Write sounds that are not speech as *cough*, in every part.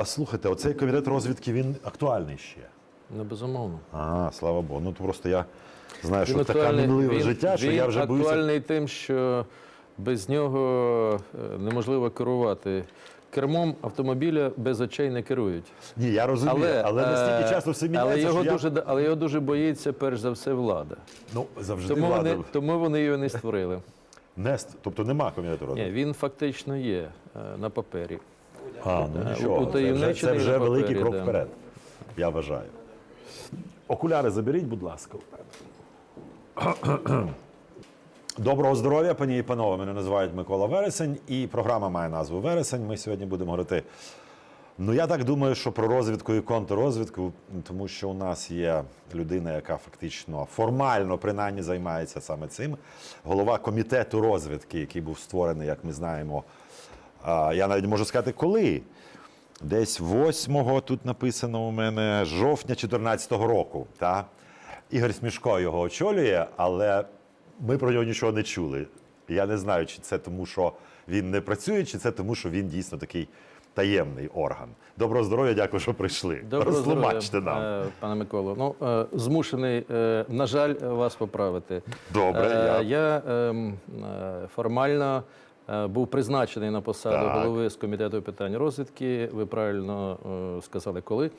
А, слухайте, оцей комітет розвідки він актуальний ще. Ну, безумовно. А, слава Богу. Ну то просто я знаю, що Він актуальний- мінливе життя, що він я вже боюся. актуальний тим, що без нього е, неможливо керувати. Кермом автомобіля без очей не керують. Ні, я розумію, але, настільки е, часто все але його що я... але його дуже боїться, перш за все, влада. Ну, завжди Тому влада. вони, тому вони його не створили. Не ст- Тобто нема комітету розвідки? Ні, він фактично є е, на папері. А, ну Е, нічого. Це вже, це вже великий крок вперед, я вважаю. Окуляри заберіть, будь ласка. *clears throat* Доброго здоров'я, пані і панове. Мене називають Микола Вересень, і програма має назву Вересень. Ми сьогодні будемо говорити. Ну, я так думаю, що про розвідку і контррозвідку, тому що у нас є людина, яка фактично формально принаймні займається саме цим. Голова комітету розвідки, який був створений, як ми знаємо, я навіть можу сказати, коли. Десь 8-го тут написано у мене жовтня 2014 року. Та? Ігор Смішко його очолює, але ми про нього нічого не чули. Я не знаю, чи це тому, що він не працює, чи це тому, що він дійсно такий таємний орган. Доброго здоров'я, дякую, що прийшли. Розтлумачте нам. е, пане Миколо. Ну, е, змушений, е, на жаль, вас поправити. Добре, я- я ем, формально був призначений на посаду Так. голови з комітету питань розвідки. Ви правильно е, сказали, коли.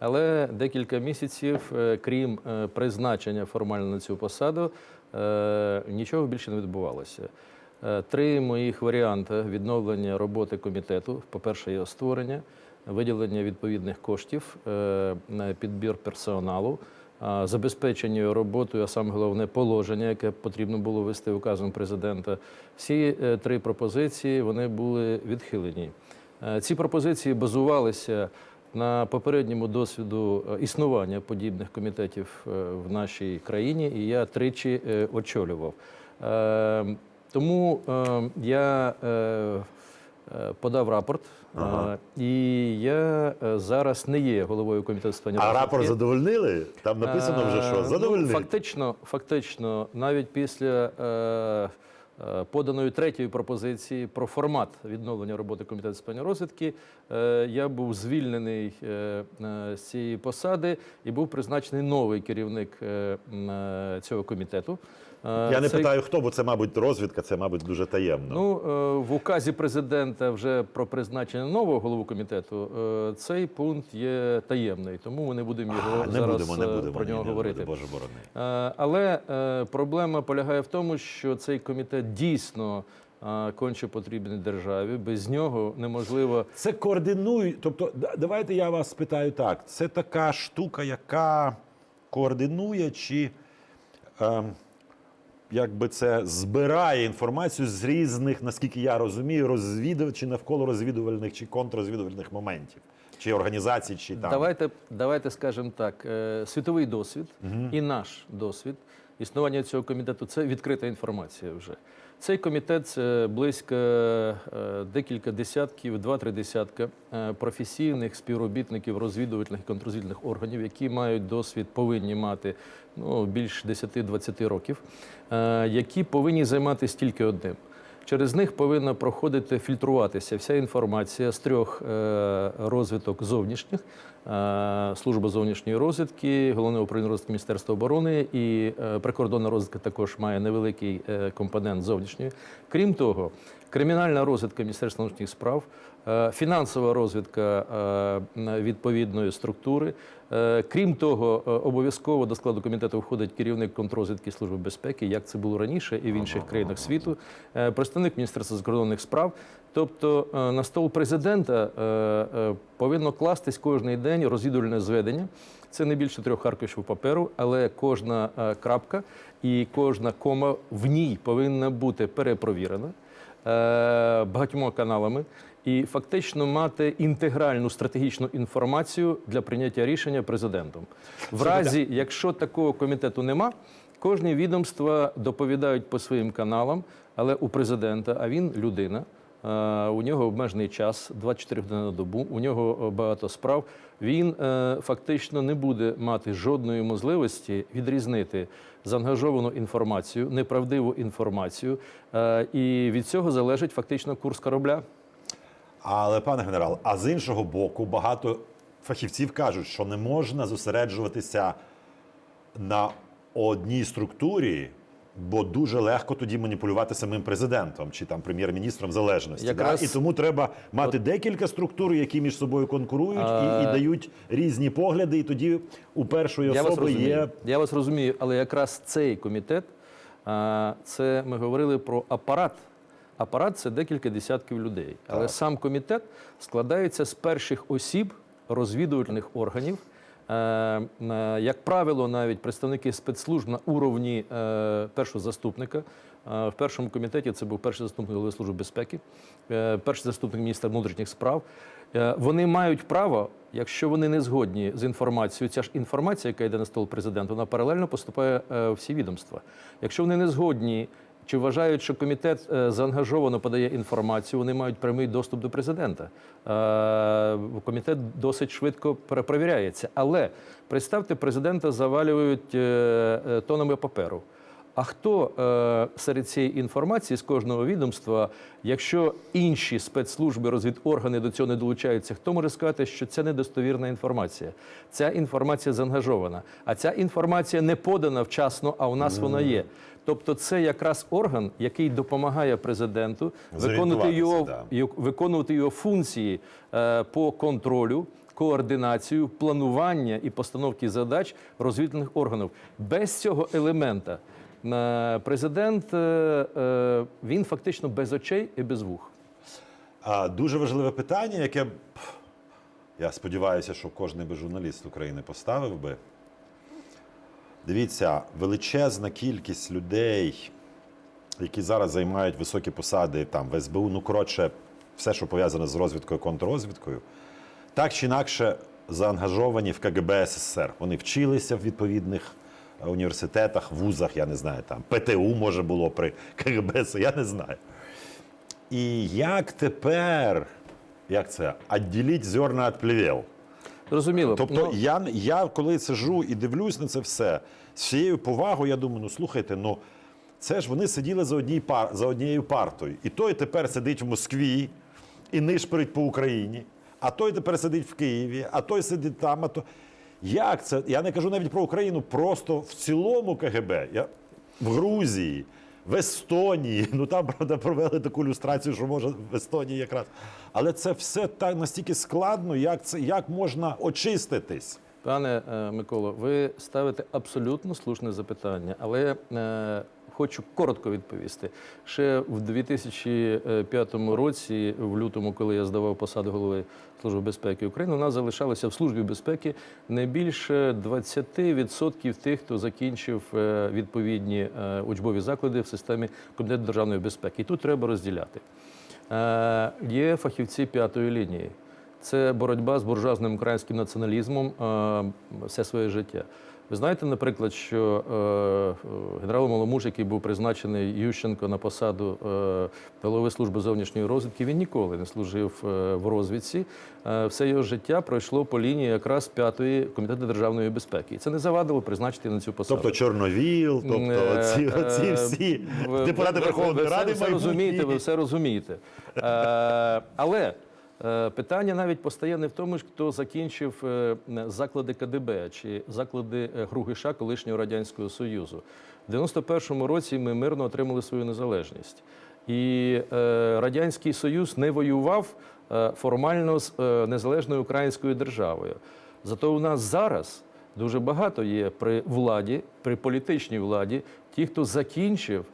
Але декілька місяців, е, крім е, призначення формально на цю посаду, е, нічого більше не відбувалося. Е, Три моїх варіанти відновлення роботи комітету: по-перше, його створення, виділення відповідних коштів, е, підбір персоналу, а, забезпечення роботою, а саме головне положення, яке потрібно було вести указом президента. Всі е, три пропозиції вони були відхилені. Е, Ці пропозиції базувалися на попередньому досвіду е, існування подібних комітетів в нашій країні, і я тричі очолював. Тому я подав рапорт, е, і я е, зараз не є головою комітету з питань А рапорт задовольнили? Там написано вже що? Е, Задовольнили? Ну, фактично, фактично, навіть після е, е, поданої третьої пропозиції про формат відновлення роботи комітету з питань розвідки, е, я був звільнений е, е, з цієї посади і був призначений новий керівник е, е, цього комітету. Е, Я не цей- питаю, хто, бо це, мабуть, розвідка, це, мабуть, дуже таємно. Ну, е, в указі президента вже про призначення нового голову комітету е, цей пункт є таємний, тому ми не будемо його А, не зараз будемо, не будемо. про ні, нього не говорити. буде, Боже борони. Але проблема полягає в тому, що цей комітет дійсно конче потрібний державі. Без нього неможливо. Це координує. Тобто, давайте я вас спитаю так: це така штука, яка координує чи ем, якби це збирає інформацію з різних, наскільки я розумію, розвідувачів чи навколо розвідувальних чи контррозвідувальних моментів, чи організацій, чи там. Давайте, давайте скажемо так: е, світовий досвід і наш досвід існування цього комітету це відкрита інформація вже. Цей комітет це близько е, декілька десятків, два-три десятка е, професійних співробітників розвідувальних і контррозвідувальних органів, які мають досвід, повинні мати ну, більш 10-20 років, е, які повинні займатися тільки одним. Через них повинна проходити фільтруватися вся інформація з трьох е, розвиток зовнішніх, е, служба зовнішньої розвідки, головне управління розвідки Міністерства оборони і е, прикордонна розвідка також має невеликий компонент зовнішньої. Крім того, кримінальна розвідка Міністерства внутрішніх справ, фінансова розвідка е, відповідної структури. Е, Крім того, е, обов'язково до складу комітету входить керівник контррозвідки Служби безпеки, як це було раніше і в інших країнах світу, е, представник Міністерства закордонних справ. Тобто е, на стол президента е, е, повинно кластись кожен день розвідувальне зведення. Це не більше трьох аркушів паперу, але кожна е, крапка і кожна кома в ній повинна бути перепровірена е, багатьма каналами і фактично мати інтегральну стратегічну інформацію для прийняття рішення президентом. В разі, якщо такого комітету нема, кожні відомства доповідають по своїм каналам, але у президента, а він людина. е, У нього обмежений час, 24 години на добу. У нього е, багато справ. Він е, фактично не буде мати жодної можливості відрізнити заангажовану інформацію, неправдиву інформацію, і від цього залежить фактично курс корабля. Але, пане генерал, а з іншого боку, багато фахівців кажуть, що не можна зосереджуватися на одній структурі, бо дуже легко тоді маніпулювати самим президентом чи там прем'єр-міністром залежності. Якраз- Да? І тому треба мати декілька структур, які між собою конкурують А- і, і дають різні погляди. І тоді у першої Я особи є Я вас розумію, але якраз цей комітет, а, це ми говорили про апарат. Апарат це декілька десятків людей. Але Так. сам комітет складається з перших осіб розвідувальних органів. Е, е, Як правило, навіть представники спецслужб на уровні е, першого заступника. В першому комітеті це був перший заступник голови служби безпеки, перший заступник міністра внутрішніх справ. Вони мають право, якщо вони не згодні з інформацією, ця ж інформація, яка йде на стол президенту, вона паралельно поступає в всі відомства. Якщо вони не згодні чи вважають, що комітет е, заангажовано подає інформацію, вони мають прямий доступ до президента. Е, Комітет досить швидко перепровіряється. Але представте, президента завалюють е, тонами паперу. А хто серед цієї інформації з кожного відомства, якщо інші спецслужби, розвідоргани до цього не долучаються, хто може сказати, що це недостовірна інформація? Ця інформація заангажована, а ця інформація не подана вчасно, а у нас вона є. Тобто, це якраз орган, який допомагає президенту виконувати його, виконувати його функції е, по контролю. Координацію, планування і постановки задач розвідувальних органів. Без цього елемента е, президент е, він фактично без очей і без вух. А, дуже важливе питання, яке я сподіваюся, що кожен би журналіст України поставив би. Дивіться, величезна кількість людей, які зараз займають високі посади там, в СБУ, ну коротше, все, що пов'язане з розвідкою, контррозвідкою, так чи інакше заангажовані в КГБ СССР. Вони вчилися в відповідних е, університетах, вузах, я не знаю, там ПТУ може було при КГБ, я не знаю. І як тепер, як це, відділити зерна від плевел? Зрозуміло. Тобто Ну, я, я коли сижу і дивлюсь на це все, з всією повагою, я думаю, ну слухайте, ну це ж вони сиділи за, одній пар, за однією партою. І той тепер сидить в Москві і нишпорить по Україні, а той тепер сидить в Києві, а той сидить там, а то. Як це? Я не кажу навіть про Україну, просто в цілому КГБ. Я, в Грузії, в Естонії. Ну там, правда, провели таку люстрацію, що може в Естонії якраз. Але це все так настільки складно, як, це, як можна очиститись. Пане е, Миколо, ви ставите абсолютно слушне запитання, але е, хочу коротко відповісти. Ще в 2005 році, в лютому, коли я здавав посаду голови Служби безпеки України, у нас залишалося в службі безпеки не більше 20% тих, хто закінчив е, відповідні е, учбові заклади в системі Комітету державної безпеки. І тут треба розділяти. Е, Є фахівці п'ятої лінії. Це боротьба з буржуазним українським націоналізмом все своє життя. Ви знаєте, наприклад, що е, е, генерал Маломуж, який був призначений Ющенко на посаду е, голови служби зовнішньої розвідки, він ніколи не служив е, в розвідці. Е, все його життя пройшло по лінії якраз п'ятої комітету державної безпеки. І це не завадило призначити на цю посаду. Тобто Чорновіл, тобто Е, оці, е, оці всі депутати Верховної Ради ви все розумієте, ви все розумієте. Е, але питання навіть постає не в тому, хто закінчив е, заклади КДБ чи заклади е, Гругиша колишнього радянського союзу. В 91-му році ми мирно отримали свою незалежність. І е, радянський союз не воював е, формально з е, незалежною українською державою. Зато у нас зараз дуже багато є при владі, при політичній владі, ті, хто закінчив е,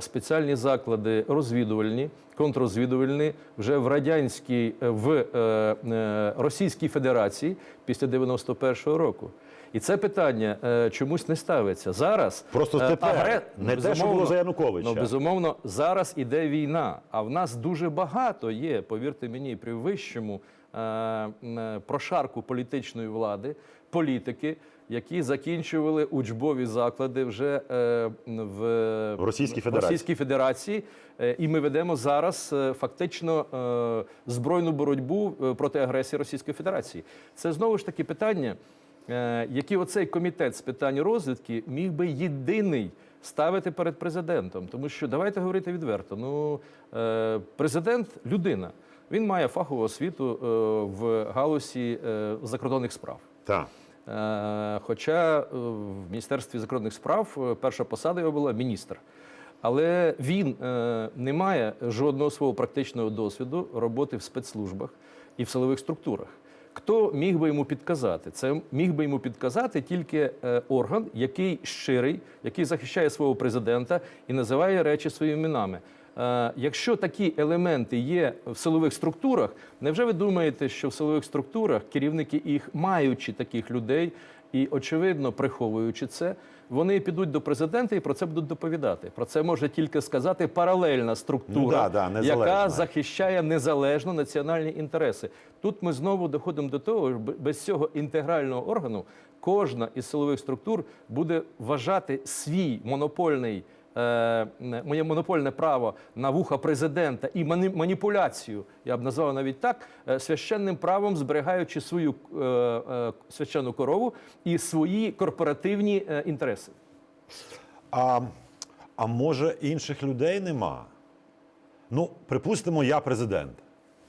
спеціальні заклади розвідувальні, контррозвідувальні вже в радянській е, в е, е, Російській Федерації після 91-го року. І це питання е, чомусь не ставиться зараз. Просто е, тепер, агре- не те, що було за Януковича. Ну, безумовно, зараз іде війна, а в нас дуже багато є, повірте мені, при вищому е, прошарку політичної влади, політики, які закінчували учбові заклади вже е, в, Російській Федерації. Російській Федерації. Е, І ми ведемо зараз е, фактично збройну боротьбу проти агресії Російської Федерації. Це знову ж таки питання, які оцей комітет з питань розвідки міг би єдиний ставити перед президентом. Тому що давайте говорити відверто. Ну, президент людина. Він має фахову освіту в галузі закордонних справ. Так. Е, Хоча е, в Міністерстві закордонних справ е, перша посада його була міністр. Але він не має жодного свого практичного досвіду роботи в спецслужбах і в силових структурах. Хто міг би йому підказати? Це міг би йому підказати тільки орган, який щирий, який захищає свого президента і називає речі своїми іменами. Е, Якщо такі елементи є в силових структурах, невже ви думаєте, що в силових структурах керівники їх, маючи таких людей і очевидно приховуючи це, вони підуть до президента і про це будуть доповідати. Про це може тільки сказати паралельна структура, Ну да, да, яка захищає незалежно національні інтереси. Тут ми знову доходимо до того, що без цього інтегрального органу кожна із силових структур буде вважати свій монопольний. Е, Моє монопольне право на вуха президента і маніпуляцію, я б назвав навіть так, е, священним правом зберігаючи свою е, священну корову і свої корпоративні інтереси. А, а може інших людей нема? Ну, припустимо, я президент.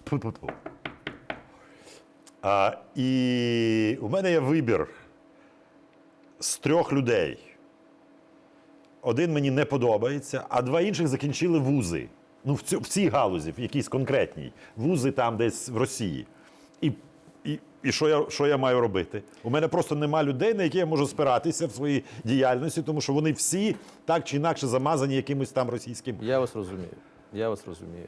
Тьфу-тьфу-тьфу. А, і у мене є вибір з трьох людей. Один мені не подобається, а два інших закінчили вузи. Ну, в, цю, в цій галузі, в якійсь конкретній. Вузи там десь в Росії. І, і, і що, я, що я маю робити? У мене просто нема людей, на які я можу спиратися в своїй діяльності, тому що вони всі так чи інакше замазані якимось там російським. Я вас розумію. Я вас розумію.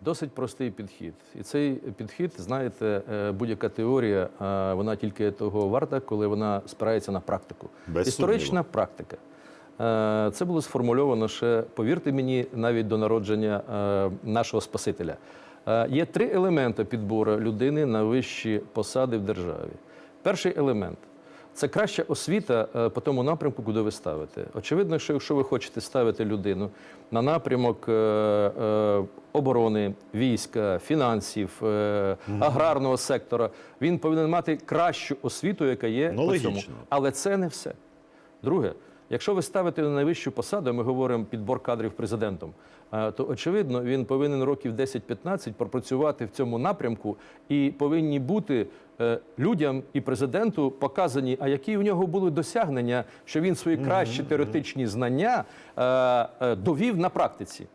Досить простий підхід. І цей підхід, знаєте, е, будь-яка теорія, е, вона тільки того варта, коли вона спирається на практику. Без Історична сумніву. практика. Е, Це було сформульовано ще, повірте мені, навіть до народження е, нашого Спасителя. Е, Є три елементи підбору людини на вищі посади в державі. Перший елемент це краща освіта по тому напрямку, куди ви ставите. Очевидно, що якщо ви хочете ставити людину на напрямок оборони, війська, фінансів, аграрного сектора, він повинен мати кращу освіту, яка є Ну, по цьому. Але це не все. Друге, якщо ви ставите на найвищу посаду, ми говоримо підбор кадрів президентом, е, то очевидно він повинен років 10-15 пропрацювати в цьому напрямку і повинні бути е, людям і президенту показані, а які у нього були досягнення, що він свої кращі теоретичні знання е, довів на практиці.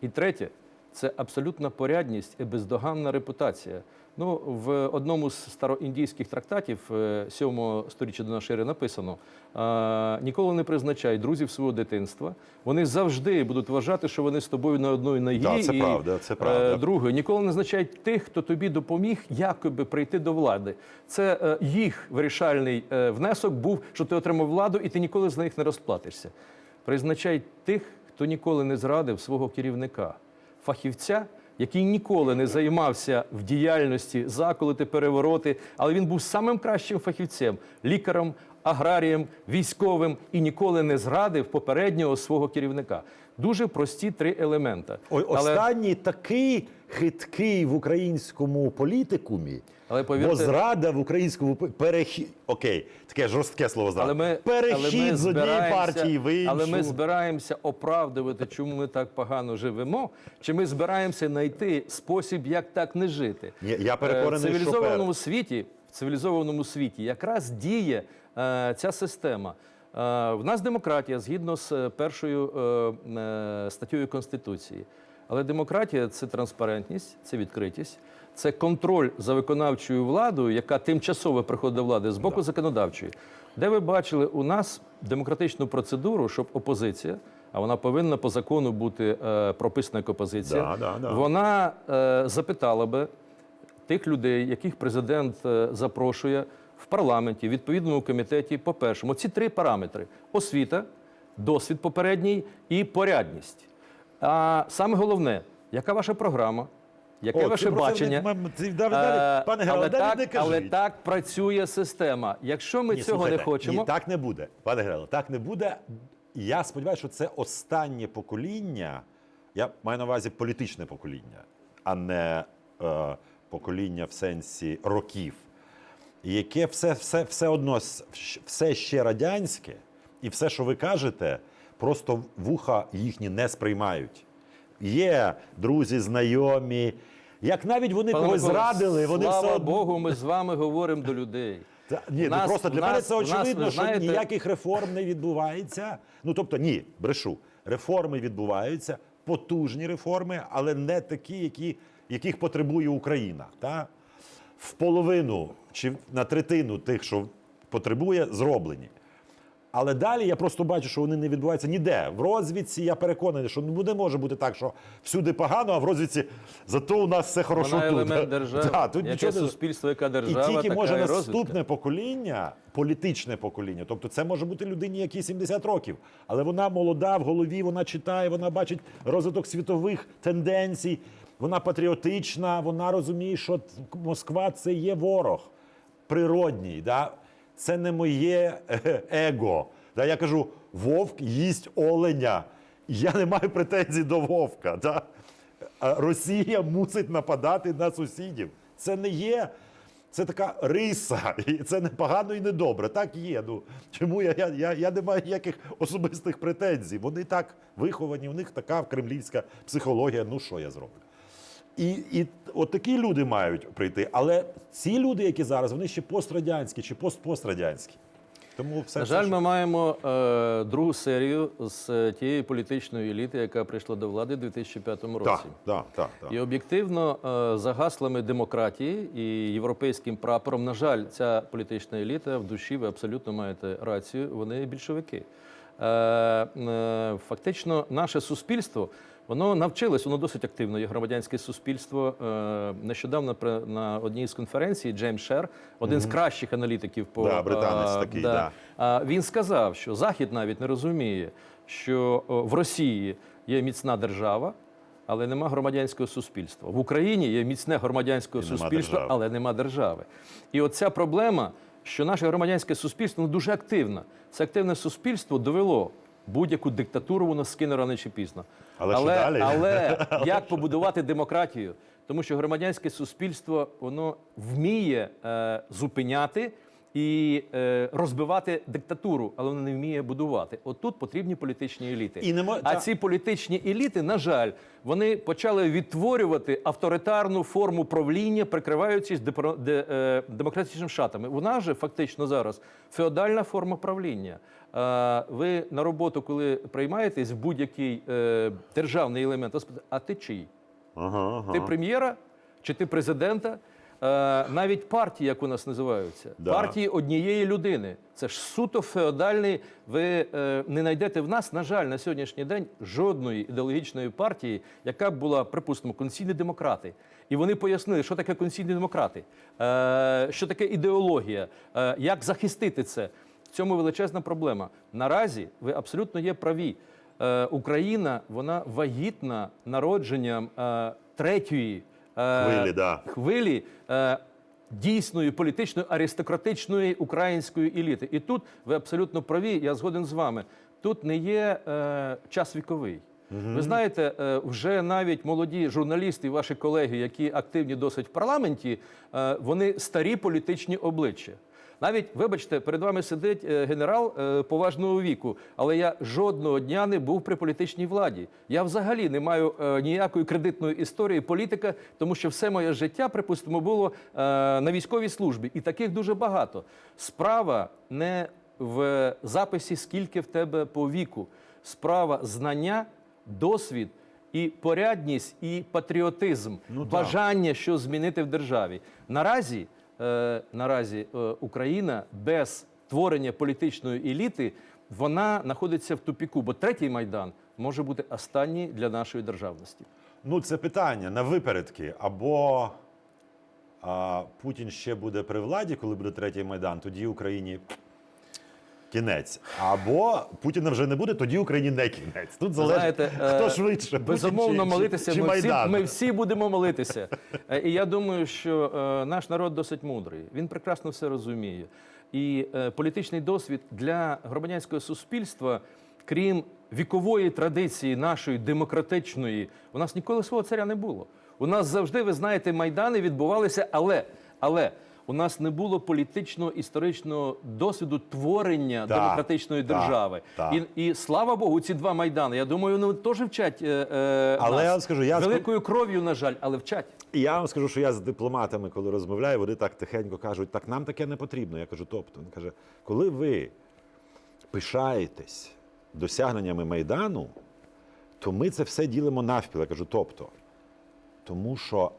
І третє це абсолютна порядність і бездоганна репутація. Ну, в одному з староіндійських трактатів е, 7 сторіччя до нашої ери написано: е, ніколи не призначай друзів свого дитинства. Вони завжди будуть вважати, що вони з тобою на одній ногі. Да, це і, правда, це е, правда. Друге, ніколи не значай тих, хто тобі допоміг, якоби прийти до влади. Це е, їх вирішальний е, внесок був, що ти отримав владу, і ти ніколи з них не розплатишся. Призначай тих, хто ніколи не зрадив свого керівника, фахівця, який ніколи не займався в діяльності заколоти, перевороти, але він був самим кращим фахівцем, лікарем, аграрієм, військовим і ніколи не зрадив попереднього свого керівника. Дуже прості три елемента. Ой, Але- останній такий хиткий в українському політикумі. Але повірте- бо зрада в українському по- перехід. Окей, таке жорстке слово зрада. Але ми, перехід але ми з однієї збираємося- партії в іншу. Але ми збираємося оправдувати, чому ми так погано живемо, чи ми збираємося знайти спосіб, як так не жити. Ні, я Е, переконаний, в що цивілізованому світі, в цивілізованому світі якраз діє е, ця система. Е, в нас демократія згідно з е, першою е, е, статтею Конституції. Але демократія це транспарентність, це відкритість, це контроль за виконавчою владою, яка тимчасово приходить до влади з боку законодавчої. Де ви бачили у нас демократичну процедуру, щоб опозиція, а вона повинна по закону бути е, прописана як опозиція, Да, да, да. вона е, запитала би тих людей, яких президент е, запрошує в парламенті, в відповідному комітеті, по першому, ці три параметри: освіта, досвід попередній і порядність. А саме головне, яка ваша програма, яке О, ваше бачення? не- далі- Е, Пане але, Герало, далі так, не кажіть. але так працює система. Якщо ми Ні, цього слухайте, не хочемо, Ні, так не буде. Пане Грело, так не буде. Я сподіваюся, що це останнє покоління. Я маю на увазі політичне покоління, а не е, покоління в сенсі років, яке все, все, все одно все ще радянське, і все, що ви кажете, просто вуха їхні не сприймають. Є друзі, знайомі, Як навіть вони Пане когось зрадили, вони слава все одно. Богу, ми з вами говоримо до людей. Та, ні, У нас- ну просто для у мене це у нас, очевидно, що знаєте- ніяких реформ не відбувається. Ну тобто, ні, брешу. Реформи відбуваються, потужні реформи, але не такі, які, яких потребує Україна. Та? В половину чи на третину тих, що потребує, зроблені. Але далі я просто бачу, що вони не відбуваються ніде. В розвідці я переконаний, що не може бути так, що всюди погано, а в розвідці зато у нас все хорошо Вона тут. елемент *laughs* держави. Да, тут Яке нічого суспільство, яка держава, і тільки така може і наступне розвідка. покоління, політичне покоління. Тобто, це може бути людині, якій 70 років, але вона молода в голові, вона читає, вона бачить розвиток світових тенденцій. Вона патріотична, вона розуміє, що Москва це є ворог природній. Да? Це не моє е, его. Да? Я кажу, вовк їсть оленя. Я не маю претензій до вовка. Да? Росія мусить нападати на сусідів. Це не є. Це така риса, і це не погано і не добре. Так є. Ну чому я, я, я, я не маю ніяких особистих претензій. Вони так виховані, у них така кремлівська психологія. Ну що я зроблю? І, і от такі люди мають прийти. Але ці люди, які зараз, вони ще пострадянські чи постпострадянські. Тому все На жаль, що- ми маємо е, другу серію з е, тієї політичної еліти, яка прийшла до влади в 2005 році. так, так, так, так. І об'єктивно, е, за гаслами демократії і європейським прапором, на жаль, ця політична еліта в душі, ви абсолютно маєте рацію, вони більшовики. Е, е, Фактично, наше суспільство воно навчилось, воно досить активно. Є громадянське суспільство. Е, Нещодавно на одній з конференцій Джеймс Шер, один з кращих аналітиків по Да, британець е, такий, да. а, Він сказав, що Захід навіть не розуміє, що в Росії є міцна держава, але нема громадянського суспільства. В Україні є міцне громадянське нема суспільство, держави. але нема держави. І оця проблема, що наше громадянське суспільство ну, дуже активне. Це активне суспільство довело. Будь-яку диктатуру воно скине рано чи пізно. Але що але, далі? але *laughs* як побудувати демократію? Тому що громадянське суспільство воно вміє е, зупиняти і е, розбивати диктатуру, але воно не вміє будувати. От тут потрібні політичні еліти. І не мо- А та- ці політичні еліти, на жаль, вони почали відтворювати авторитарну форму правління, прикриваючись депро- де, е, демократичними шатами. У нас же фактично зараз феодальна форма правління. Е, ви на роботу, коли приймаєтесь в будь-який е, державний елемент, спитаєте, а ти чий? Ага, ага. Ти прем'єра чи ти президента? Е, навіть партії, як у нас називаються, Да. партії однієї людини. Це ж суто феодальний. Ви е, не знайдете в нас, на жаль, на сьогоднішній день жодної ідеологічної партії, яка б була, припустимо, конституційні демократи. І вони пояснили, що таке конституційні демократи, е, що таке ідеологія, е, як захистити це. В цьому величезна проблема. Наразі ви абсолютно є праві. Е, Україна вона вагітна народженням е, третьої Хвилі, да. хвилі е, дійсної політичної аристократичної української еліти. І тут ви абсолютно праві. Я згоден з вами. Тут не є е, час віковий. Ви знаєте, е, вже навіть молоді журналісти, ваші колеги, які активні досить в парламенті, е, вони старі політичні обличчя. Навіть, вибачте, перед вами сидить е, генерал е, поважного віку, але я жодного дня не був при політичній владі. Я взагалі не маю е, ніякої кредитної історії політика, тому що все моє життя, припустимо, було на військовій службі, і таких дуже багато. Справа не в записі, скільки в тебе по віку. Справа знання, досвід і порядність, і патріотизм, Ну, бажання що змінити в державі. Наразі, наразі е, Україна без творення політичної еліти вона знаходиться в тупіку, бо третій майдан може бути останній для нашої державності. Ну, це питання на випередки. Або а, Путін ще буде при владі, коли буде третій майдан, тоді Україні кінець. Або Путіна вже не буде, тоді Україні не кінець. Тут залежить, Знаєте, хто е, швидше. Путін Безумовно, чи, молитися. чи, чи ми, всі, Майдан. ми всі будемо молитися. Е, І я думаю, що е, наш народ досить мудрий. Він прекрасно все розуміє. І е, політичний досвід для громадянського суспільства, крім вікової традиції нашої демократичної, у нас ніколи свого царя не було. У нас завжди, ви знаєте, майдани відбувалися, але, але у нас не було політичного історичного досвіду творення Так, демократичної так, держави. так. І, і слава Богу, ці два майдани. Я думаю, вони теж вчать е, е, Але нас. я вам скажу, я великою кров'ю, на жаль, але вчать. І я вам скажу, що я з дипломатами, коли розмовляю, вони так тихенько кажуть, так нам таке не потрібно. Я кажу, тобто, він каже, коли ви пишаєтесь досягненнями Майдану, то ми це все ділимо навпіл. Я кажу, тобто, тому що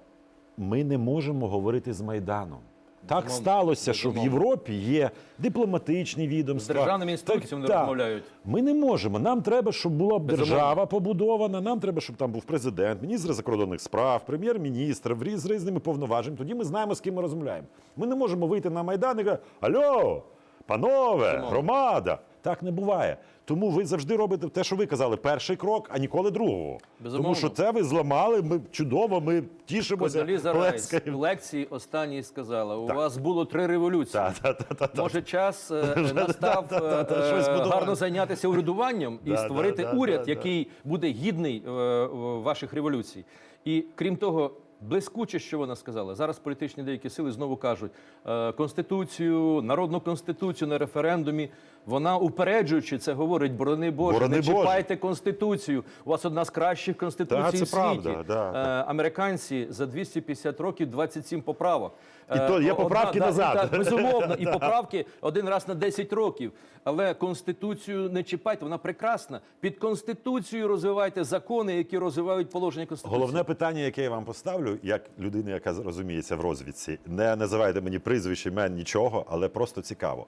ми не можемо говорити з Майданом. Так сталося, що в. Європі є дипломатичні відомства. З державними Так, інституціями не так. розмовляють. Ми не можемо. Нам треба, щоб була держава побудована. Нам треба, щоб там був президент, міністр закордонних справ, прем'єр-міністр в різ- з різними повноваженнями. Тоді ми знаємо, з ким ми розмовляємо. Ми не можемо вийти на майдан і казати, Альо, панове, громада. Так не буває. Тому ви завжди робите те, що ви казали, перший крок, а ніколи другого. Безумовно. Тому що це ви зламали. Ми чудово, ми тішимося. Козаліза Райс в лекції останній сказала: у Так. вас було три революції. Та, та, та, та, та. Може, час е, настав да, да, е, щось е, будувати. гарно зайнятися урядуванням і Да, створити да, да, уряд, да, да. який буде гідний е, е, ваших революцій. І крім того, блискуче, що вона сказала. Зараз політичні деякі сили знову кажуть е, конституцію, народну конституцію на референдумі. Вона упереджуючи це говорить, борони Боже, Борони не Боже. конституцію. У вас одна з кращих конституцій да, це в світі. правда, да, Американці за 250 років 27 поправок. І то є Е, поправки да, назад. і так, безумовно, і *laughs* поправки один раз на 10 років. Але конституцію не чіпайте, вона прекрасна. Під конституцією розвивайте закони, які розвивають положення конституції. Головне питання, яке я вам поставлю, як людина, яка розуміється в розвідці, не називайте мені прізвище, імен, нічого, але просто цікаво.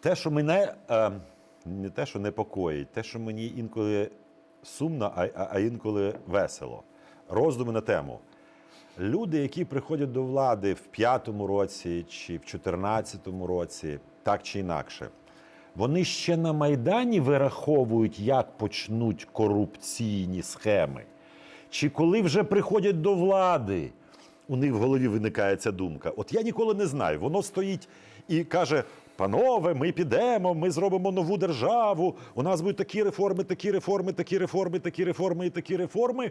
Те, що мене е, не те, що непокоїть, те, що мені інколи сумно, а, а інколи весело. Роздуми на тему. Люди, які приходять до влади в п'ятому році чи в 14-му році, так чи інакше, вони ще на Майдані вираховують, як почнуть корупційні схеми. Чи коли вже приходять до влади, у них в голові виникає ця думка. От я ніколи не знаю. Воно стоїть і каже: панове, ми підемо, ми зробимо нову державу. У нас будуть такі реформи, такі реформи, такі реформи, такі реформи і такі реформи.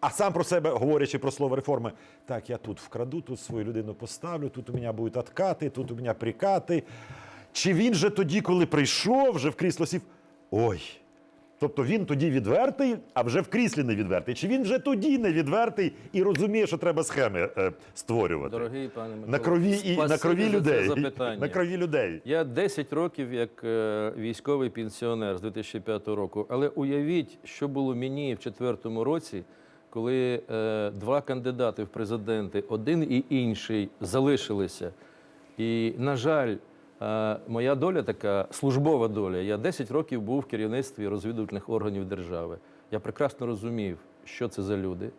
А сам про себе, говорячи про слово реформи, так, я тут вкраду, тут свою людину поставлю, тут у мене будуть откати, тут у мене прикати. Чи він же тоді, коли прийшов, вже в крісло сів, ой. Тобто він тоді відвертий, а вже в кріслі не відвертий. Чи він вже тоді не відвертий і розуміє, що треба схеми е, створювати? Дорогий пане Микола, на крові і на крові людей. запитання. На крові людей. Я 10 років як е, військовий пенсіонер з 2005 року. Але уявіть, що було мені в четвертому році, коли е, два кандидати в президенти, один і інший, залишилися. І, на жаль, моя доля така службова доля. Я 10 років був в керівництві розвідувальних органів держави. Я прекрасно розумів, що це за люди,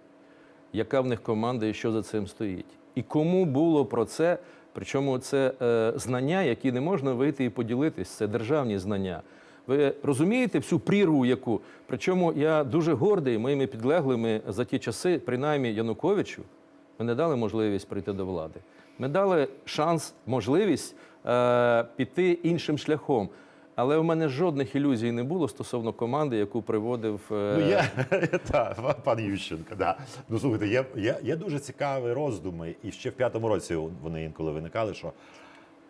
яка в них команда і що за цим стоїть. І кому було про це, причому це е, знання, які не можна вийти і поділитись, це державні знання. Ви розумієте всю прірву, яку? Причому я дуже гордий моїми підлеглими за ті часи, принаймні Януковичу, ми не дали можливість прийти до влади. Ми дали шанс, можливість е, піти іншим шляхом. Але у мене жодних ілюзій не було стосовно команди, яку приводив е, Ну, є, *laughs* та, пан Ющенко, да. Ну, слухайте, є, є, є дуже цікаві роздуми, і ще в п'ятому році вони інколи виникали, що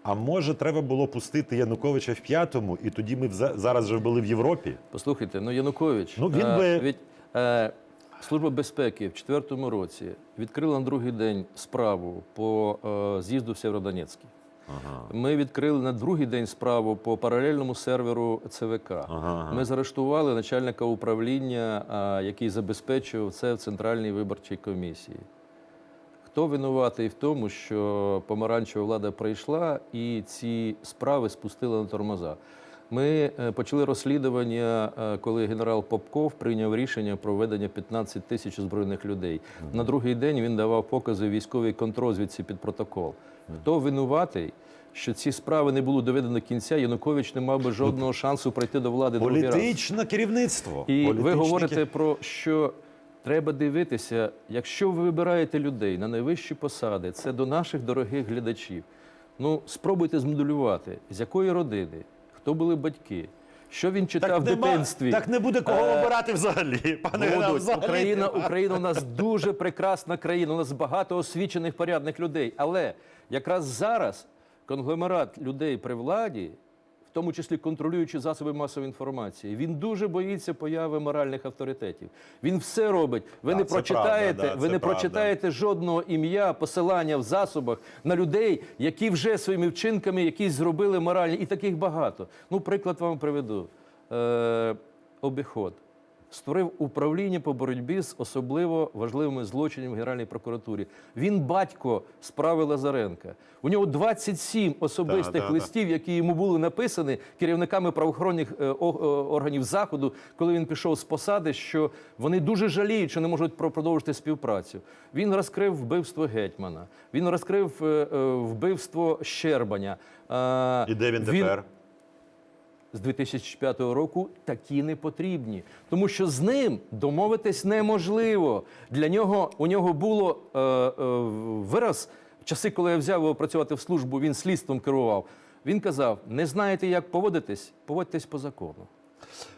а може треба було пустити Януковича в п'ятому, і тоді ми зараз вже були в Європі? Послухайте, ну Янукович, Ну, він е, би- від, е, Служба безпеки в четвертому році відкрила на другий день справу по е, з'їзду в Сєвєродонецький. Ага. Ми відкрили на другий день справу по паралельному серверу ЦВК. Ага. Ми заарештували начальника управління, який забезпечував це в Центральній виборчій комісії. Хто винуватий в тому, що помаранчева влада прийшла і ці справи спустила на тормоза? Ми е, почали розслідування, е, коли генерал Попков прийняв рішення про введення 15 тисяч озброєних людей. На другий день він давав покази військовій контрозвідці під протокол. Хто винуватий, що ці справи не були доведені до кінця, Янукович не мав би жодного шансу прийти до влади другий раз. Політичне керівництво. І ви говорите про що треба дивитися, якщо ви вибираєте людей на найвищі посади, це до наших дорогих глядачів. Ну, спробуйте змоделювати, з якої родини, хто були батьки, що він читав в нема- дитинстві. так не буде кого Е, обирати взагалі. *laughs* Пане Геннадій, взагалі Україна. Україна у нас дуже прекрасна країна. У нас багато освічених порядних людей. Але якраз зараз конгломерат людей при владі, тому числі контролюючи засоби масової інформації, він дуже боїться появи моральних авторитетів. Він все робить. Ви да, не прочитаєте, правда, да, ви не правда. прочитаєте жодного ім'я, посилання в засобах на людей, які вже своїми вчинками якісь зробили моральні, і таких багато. Ну, приклад вам приведу. Е, обіход. Створив управління по боротьбі з особливо важливими злочинами в Генеральній прокуратурі. Він батько справи Лазаренка. У нього 27 особистих Да, листів, які йому були написані керівниками правоохоронних е, органів заходу, коли він пішов з посади, що вони дуже жаліють, що не можуть про- продовжити співпрацю. Він розкрив вбивство гетьмана. Він розкрив е, е, вбивство Щербаня. І де він тепер? З 2005 року такі не потрібні, тому що з ним домовитись неможливо. Для нього у нього було е, е, вираз в часи, коли я взяв його працювати в службу, він слідством керував. Він казав: не знаєте, як поводитись, поводьтесь по закону.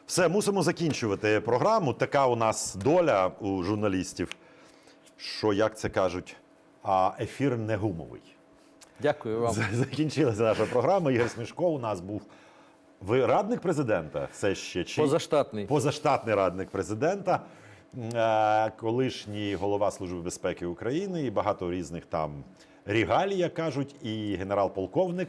Все, мусимо закінчувати програму. Така у нас доля у журналістів, що, як це кажуть, а ефір не гумовий. Дякую вам. Закінчилася наша програма. Ігор Смішко у нас був. Ви радник президента? Все ще чи Позаштатний. позаштатний радник президента, е, колишній голова Служби безпеки України і багато різних там регалій, як кажуть, і генерал-полковник.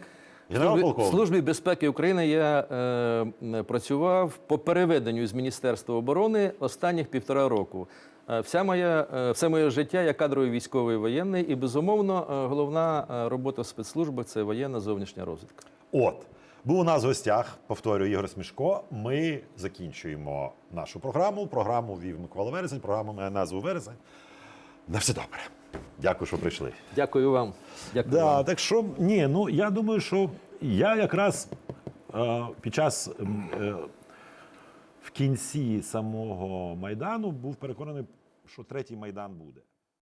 Генерал-полковник. Службі безпеки України я е, працював по переведенню з Міністерства оборони останніх півтора року. Е, Вся моя, е, все моє життя я кадровий військовий воєнний, і безумовно головна робота спецслужби це воєнна зовнішня розвідка. От. Був у нас в гостях, повторюю, Ігор Смішко. Ми закінчуємо нашу програму. Програму вів Микола Вересень, програма має назву Вересень. На все добре. Дякую, що прийшли. Дякую вам. Дякую Да, вам. так що ні, ну я думаю, що я якраз е, під час е, в кінці самого майдану був переконаний, що третій майдан буде.